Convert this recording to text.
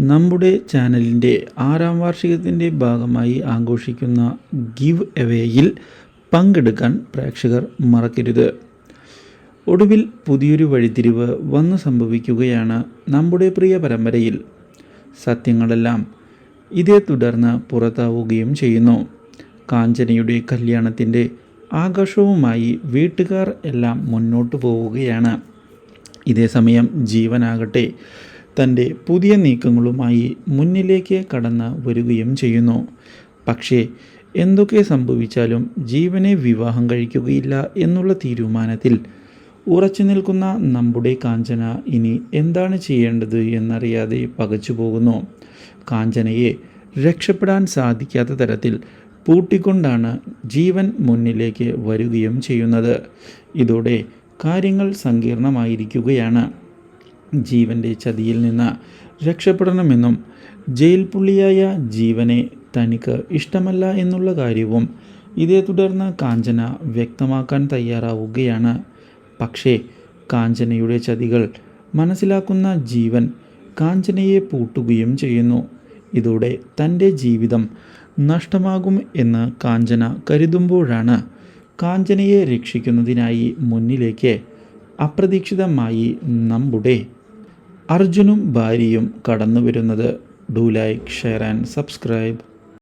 നമ്മുടെ ചാനലിന്റെ ആറാം വാർഷികത്തിന്റെ ഭാഗമായി ആഘോഷിക്കുന്ന ഗിവ് എവേയിൽ പങ്കെടുക്കാൻ പ്രേക്ഷകർ മറക്കരുത്. ഒടുവിൽ പുതിയൊരു വഴിതിരിവ് വന്നു സംഭവിക്കുകയാണ് നമ്മുടെ പ്രിയ പരമ്പരയിൽ. സത്യങ്ങളെല്ലാം ഇതേ തുടർന്ന് പുറത്താവുകയും ചെയ്യുന്നു. കാഞ്ചനയുടെ കല്യാണത്തിന്റെ ആഘോഷവുമായി വീട്ടുകാർ എല്ലാം മുന്നോട്ട് പോവുകയാണ്. ഇതേസമയം ജീവനാകട്ടെ തന്റെ പുതിയ നീക്കങ്ങളുമായി മുന്നിലേക്ക് കടന്ന് വരികയും ചെയ്യുന്നു. പക്ഷേ എന്തൊക്കെ സംഭവിച്ചാലും ജീവനെ വിവാഹം കഴിക്കുകയില്ല എന്നുള്ള തീരുമാനത്തിൽ ഉറച്ചു നിൽക്കുന്ന നമ്മുടെ കാഞ്ചന ഇനി എന്താണ് ചെയ്യേണ്ടത് എന്നറിയാതെ പകച്ചു പോകുന്നു. കാഞ്ചനയെ രക്ഷപ്പെടാൻ സാധിക്കാത്ത തരത്തിൽ പൂട്ടിക്കൊണ്ടാണ് ജീവൻ മുന്നിലേക്ക് വരികയും ചെയ്യുന്നത്. ഇതോടെ കാര്യങ്ങൾ സങ്കീർണമായിരിക്കുകയാണ്. ജീവന്റെ ചതിയിൽ നിന്ന് രക്ഷപ്പെടണമെന്നും ജയിൽ പുള്ളിയായ ജീവനെ തനിക്ക് ഇഷ്ടമല്ല എന്നുള്ള കാര്യവും ഇതേ തുടർന്ന് കാഞ്ചന വ്യക്തമാക്കാൻ തയ്യാറാവുകയാണ്. പക്ഷേ കാഞ്ചനയുടെ ചതികൾ മനസ്സിലാക്കുന്ന ജീവൻ കാഞ്ചനയെ പൂട്ടുകയും ചെയ്യുന്നു. ഇതോടെ തന്റെ ജീവിതം നഷ്ടമാകും എന്ന് കാഞ്ചന കരുതുമ്പോഴാണ് കാഞ്ചനയെ രക്ഷിക്കുന്നതിനായി മുന്നിലേക്ക് അപ്രതീക്ഷിതമായി നമ്മുടെ അർജുനും ഭാര്യയും കടന്നു വരുന്നത് do like share and subscribe.